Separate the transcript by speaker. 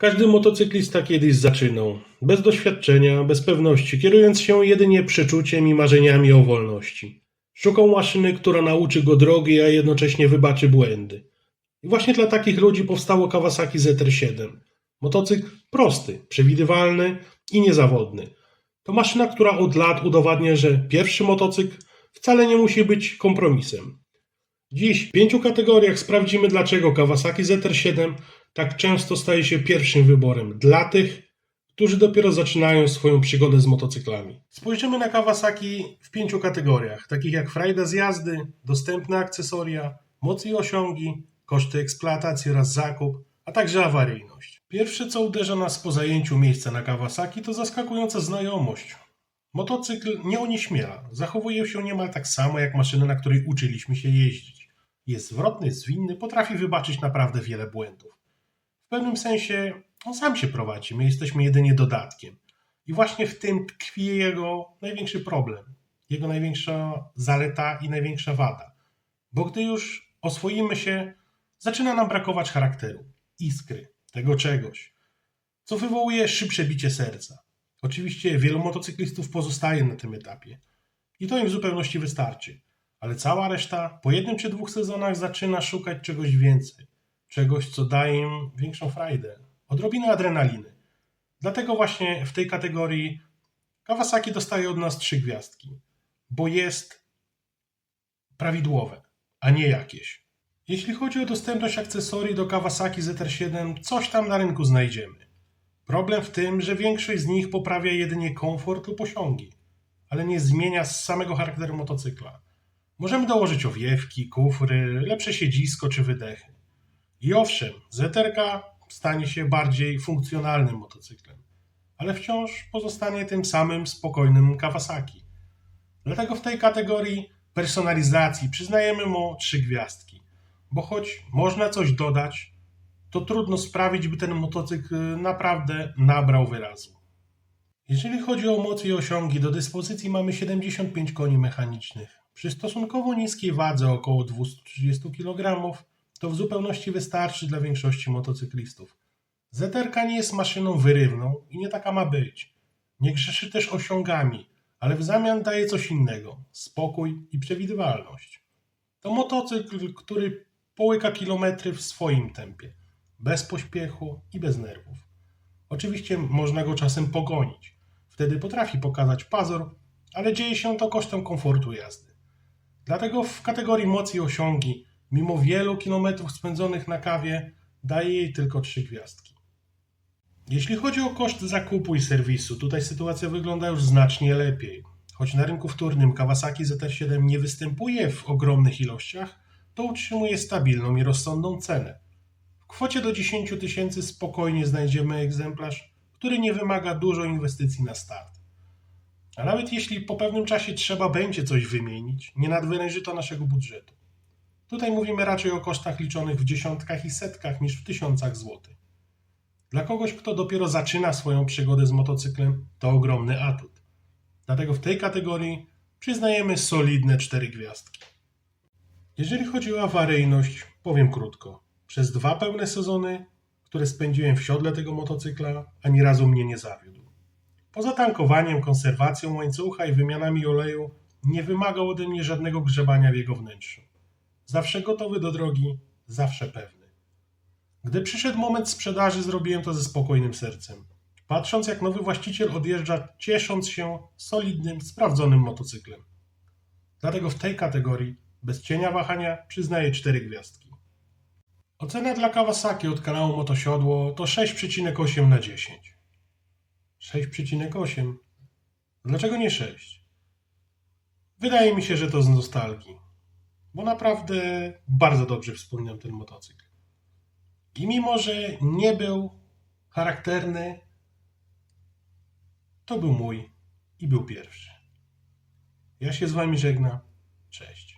Speaker 1: Każdy motocyklista kiedyś zaczynał. Bez doświadczenia, bez pewności, kierując się jedynie przeczuciem i marzeniami o wolności. Szukał maszyny, która nauczy go drogi, a jednocześnie wybaczy błędy. I właśnie dla takich ludzi powstało Kawasaki ZR7. Motocykl prosty, przewidywalny i niezawodny. To maszyna, która od lat udowadnia, że pierwszy motocykl wcale nie musi być kompromisem. Dziś w pięciu kategoriach sprawdzimy, dlaczego Kawasaki ZR7 tak często staje się pierwszym wyborem dla tych, którzy dopiero zaczynają swoją przygodę z motocyklami. Spojrzymy na Kawasaki w pięciu kategoriach, takich jak frajda z jazdy, dostępne akcesoria, moc i osiągi, koszty eksploatacji oraz zakup, a także awaryjność. Pierwsze, co uderza nas po zajęciu miejsca na Kawasaki, to zaskakująca znajomość. Motocykl nie onieśmiela, zachowuje się niemal tak samo jak maszyna, na której uczyliśmy się jeździć. Jest zwrotny, zwinny, potrafi wybaczyć naprawdę wiele błędów. W pewnym sensie on sam się prowadzi, my jesteśmy jedynie dodatkiem. I właśnie w tym tkwi jego największy problem, jego największa zaleta i największa wada. Bo gdy już oswoimy się, zaczyna nam brakować charakteru, iskry, tego czegoś, co wywołuje szybsze bicie serca. Oczywiście wielu motocyklistów pozostaje na tym etapie i to im w zupełności wystarczy, ale cała reszta po jednym czy dwóch sezonach zaczyna szukać czegoś więcej, czegoś, co daje im większą frajdę, odrobinę adrenaliny. Dlatego właśnie w tej kategorii Kawasaki dostaje od nas trzy gwiazdki, bo jest prawidłowe, a nie jakieś. Jeśli chodzi o dostępność akcesorii do Kawasaki ZR7, coś tam na rynku znajdziemy. Problem w tym, że większość z nich poprawia jedynie komfort lub osiągi, ale nie zmienia samego charakteru motocykla. Możemy dołożyć owiewki, kufry, lepsze siedzisko czy wydechy. I owszem, ZR stanie się bardziej funkcjonalnym motocyklem, ale wciąż pozostanie tym samym spokojnym Kawasaki. Dlatego w tej kategorii personalizacji przyznajemy mu trzy gwiazdki, bo choć można coś dodać, to trudno sprawić, by ten motocykl naprawdę nabrał wyrazu. Jeżeli chodzi o moc i osiągi, do dyspozycji mamy 75 koni mechanicznych. Przy stosunkowo niskiej wadze około 230 kg to w zupełności wystarczy dla większości motocyklistów. ZR nie jest maszyną wyrywną i nie taka ma być. Nie grzeszy też osiągami, ale w zamian daje coś innego spokój i przewidywalność. To motocykl, który połyka kilometry w swoim tempie, bez pośpiechu i bez nerwów. Oczywiście można go czasem pogonić. Wtedy potrafi pokazać pazur, ale dzieje się to kosztem komfortu jazdy. Dlatego w kategorii mocy i osiągi, mimo wielu kilometrów spędzonych na kawie, daje jej tylko trzy gwiazdki. Jeśli chodzi o koszt zakupu i serwisu, tutaj sytuacja wygląda już znacznie lepiej. Choć na rynku wtórnym Kawasaki ZR7 nie występuje w ogromnych ilościach, to utrzymuje stabilną i rozsądną cenę. W kwocie do 10 tysięcy spokojnie znajdziemy egzemplarz, który nie wymaga dużo inwestycji na start. A nawet jeśli po pewnym czasie trzeba będzie coś wymienić, nie nadwyręży to naszego budżetu. Tutaj mówimy raczej o kosztach liczonych w dziesiątkach i setkach niż w tysiącach złotych. Dla kogoś, kto dopiero zaczyna swoją przygodę z motocyklem, to ogromny atut. Dlatego w tej kategorii przyznajemy solidne cztery gwiazdki. Jeżeli chodzi o awaryjność, powiem krótko. Przez dwa pełne sezony, które spędziłem w siodle tego motocykla, ani razu mnie nie zawiódł. Poza tankowaniem, konserwacją łańcucha i wymianami oleju, nie wymagał ode mnie żadnego grzebania w jego wnętrzu. Zawsze gotowy do drogi, zawsze pewny. Gdy przyszedł moment sprzedaży, zrobiłem to ze spokojnym sercem. Patrząc, jak nowy właściciel odjeżdża, ciesząc się solidnym, sprawdzonym motocyklem. Dlatego w tej kategorii, bez cienia wahania, przyznaję 4 gwiazdki. Ocena dla Kawasaki od kanału Motosiodło to 6,8 na 10. 6,8. Dlaczego nie 6? Wydaje mi się, że to z nostalgii, bo naprawdę bardzo dobrze wspominam ten motocykl. I mimo, że nie był charakterny, to był mój i był pierwszy. Ja się z Wami żegnam. Cześć.